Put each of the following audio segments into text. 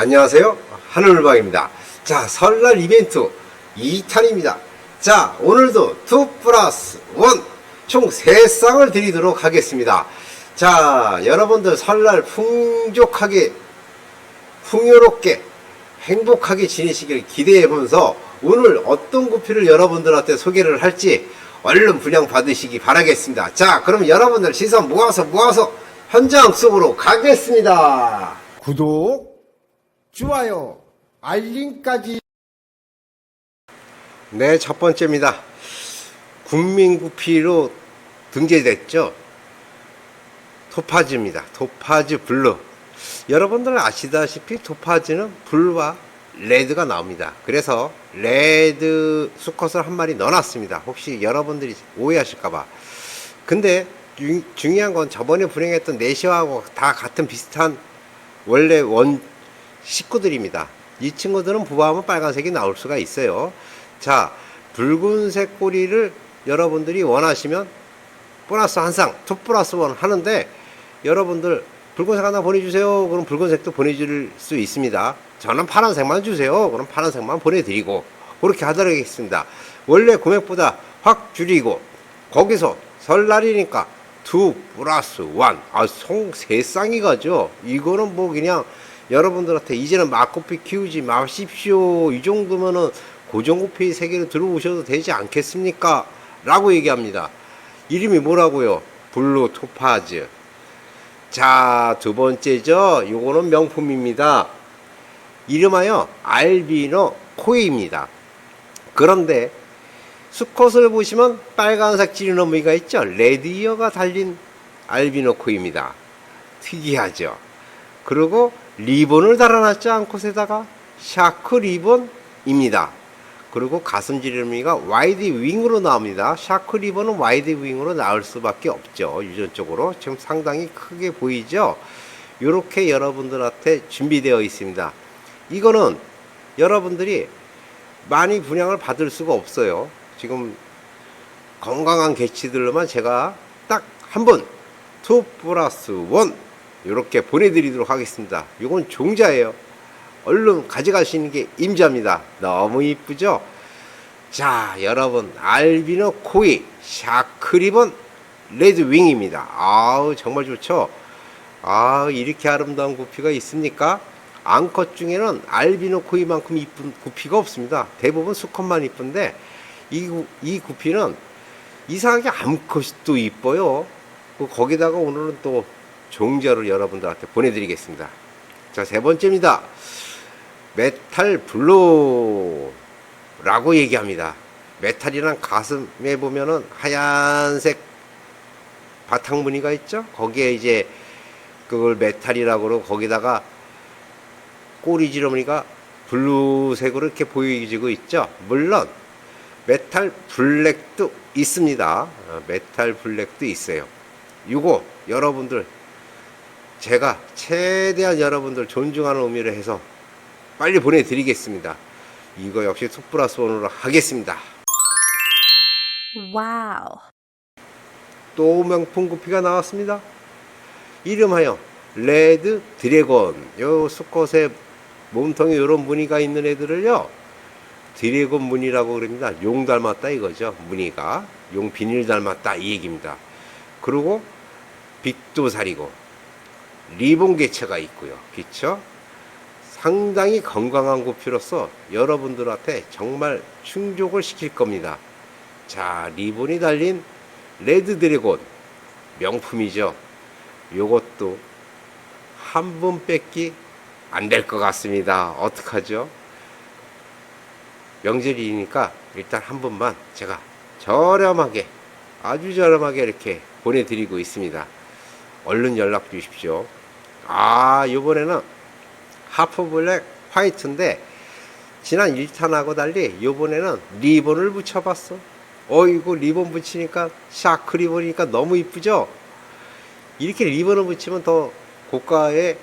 안녕하세요. 하늘방입니다. 자, 설날 이벤트 2탄입니다. 자, 오늘도 2 플러스 1, 총 3쌍을 드리도록 하겠습니다. 자, 여러분들 설날 풍족하게, 풍요롭게, 행복하게 지내시길 기대해보면서 오늘 어떤 구피를 여러분들한테 소개를 할지 얼른 분양 받으시기 바라겠습니다. 자, 그럼 여러분들 시선 모아서 모아서 현장 속으로 가겠습니다. 구독, 좋아요, 알림까지 네, 첫 번째입니다. 국민구피로 등재됐죠. 토파즈입니다. 토파즈 블루. 여러분들 아시다시피 토파즈는 블루와 레드가 나옵니다. 그래서 레드 수컷을 한 마리 넣어놨습니다. 혹시 여러분들이 오해하실까봐. 근데 유- 중요한 건 저번에 분양했던 내시하고 다 같은 비슷한 원래 원 식구들입니다. 이 친구들은 부화하면 빨간색이 나올 수가 있어요. 자, 붉은색 꼬리를 여러분들이 원하시면 보너스 한 쌍, 투 플러스 원 하는데 여러분들 붉은색 하나 보내주세요. 그럼 붉은색도 보내줄 수 있습니다. 저는 파란색만 주세요. 그럼 파란색만 보내드리고 그렇게 하도록 하겠습니다. 원래 금액보다 확 줄이고 거기서 설날이니까 투 플러스 원. 아, 송 세 쌍이 가죠. 이거는 뭐 그냥 여러분들한테 이제는 막고피 키우지 마십시오. 이 정도면은 고정고피 세계로 들어오셔도 되지 않겠습니까? 라고 얘기합니다. 이름이 뭐라고요? 블루 토파즈. 자, 두 번째죠. 요거는 명품입니다. 이름하여 알비노 코이입니다. 그런데 수컷을 보시면 빨간색 찌르너미가 있죠. 레드이어가 달린 알비노 코입니다. 특이하죠. 그리고 리본을 달아놨죠. 암컷에다가 샤크 리본입니다. 그리고 가슴 지르미가 와이드 윙으로 나옵니다. 샤크 리본은 와이드 윙으로 나올 수밖에 없죠. 유전적으로 지금 상당히 크게 보이죠. 이렇게 여러분들한테 준비되어 있습니다. 이거는 여러분들이 많이 분양을 받을 수가 없어요. 지금 건강한 개치들로만 제가 딱 한 번, 투 플러스 원 이렇게 보내드리도록 하겠습니다. 이건 종자예요. 얼른 가져가시는 게 임자입니다. 너무 이쁘죠? 자, 여러분 알비노 코이 샤크리본 레드 윙입니다. 아우 정말 좋죠? 아 이렇게 아름다운 구피가 있습니까? 암컷 중에는 알비노 코이만큼 이쁜 구피가 없습니다. 대부분 수컷만 이쁜데 이, 구- 이 구피는 이상하게 암컷도 이뻐요. 그 거기다가 오늘은 또 종자를 여러분들한테 보내드리겠습니다. 자, 세 번째입니다. 메탈 블루라고 얘기합니다. 메탈이란 가슴에 보면은 하얀색 바탕 무늬가 있죠? 거기에 이제 그걸 메탈이라고 그러고 거기다가 꼬리 지렁이가 블루색으로 이렇게 보이지고 있죠? 물론 메탈 블랙도 있습니다. 어, 메탈 블랙도 있어요. 이거 여러분들 제가 최대한 여러분들 존중하는 의미로 해서 빨리 보내드리겠습니다. 이거 역시 투 플러스 원으로 하겠습니다. Wow. 또 명품 구피가 나왔습니다. 이름하여 레드 드래곤. 요 수컷의 몸통에 이런 무늬가 있는 애들을요. 드래곤 무늬라고 그럽니다. 용 닮았다 이거죠. 무늬가 용 비닐 닮았다 이 얘기입니다. 그리고 빅도살이고 리본 개체가 있고요. 그쵸? 상당히 건강한 구피로서 여러분들한테 정말 충족을 시킬 겁니다. 자, 리본이 달린 레드 드래곤 명품이죠. 요것도 한 번 뺏기 안 될 것 같습니다. 어떡하죠? 명절이니까 일단 한 번만 제가 저렴하게 아주 저렴하게 이렇게 보내드리고 있습니다. 얼른 연락 주십시오. 아, 요번에는 하프 블랙 화이트인데 지난 1탄하고 달리 요번에는 리본을 붙여봤어. 어이구 리본 붙이니까 샤크 리본이니까 너무 이쁘죠? 이렇게 리본을 붙이면 더 고가의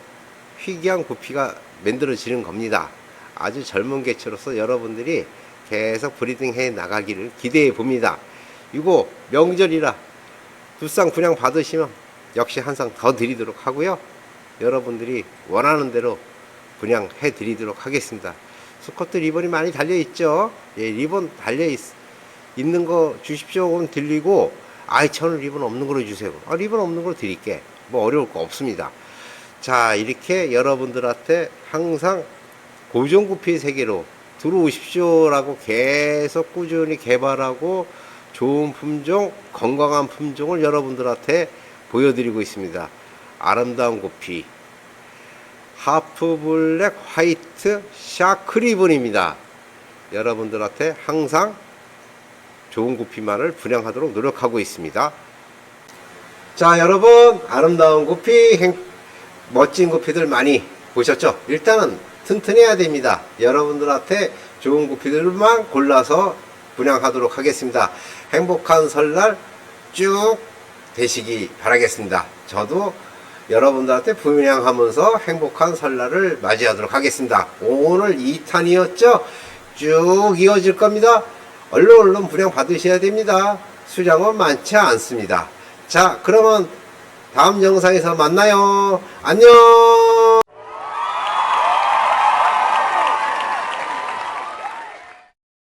희귀한 구피가 만들어지는 겁니다. 아주 젊은 개체로서 여러분들이 계속 브리딩 해 나가기를 기대해 봅니다. 이거 명절이라 두쌍 분양 받으시면 역시 한쌍더 드리도록 하고요. 여러분들이 원하는 대로 분양해 드리도록 하겠습니다. 수컷들 리본이 많이 달려 있죠. 예, 리본 달려 있, 있는 거 주십시오. 그럼 들리고 아이 저는 리본 없는 걸로 주세요. 아, 리본 없는 걸로 드릴게. 뭐 어려울 거 없습니다. 자, 이렇게 여러분들한테 항상 고정구피 세계로 들어오십시오라고 계속 꾸준히 개발하고 좋은 품종, 건강한 품종을 여러분들한테 보여드리고 있습니다. 아름다운 구피, 하프 블랙 화이트 샤크 리본입니다. 여러분들한테 항상 좋은 구피만을 분양하도록 노력하고 있습니다. 자, 여러분, 아름다운 구피, 행- 멋진 구피들 많이 보셨죠? 일단은 튼튼해야 됩니다. 여러분들한테 좋은 구피들만 골라서 분양하도록 하겠습니다. 행복한 설날 쭉 되시기 바라겠습니다. 저도 여러분들한테 분양하면서 행복한 설날을 맞이하도록 하겠습니다. 오늘 2탄이었죠? 쭉 이어질 겁니다. 얼른 얼른 분양 받으셔야 됩니다. 수량은 많지 않습니다. 자, 그러면 다음 영상에서 만나요. 안녕!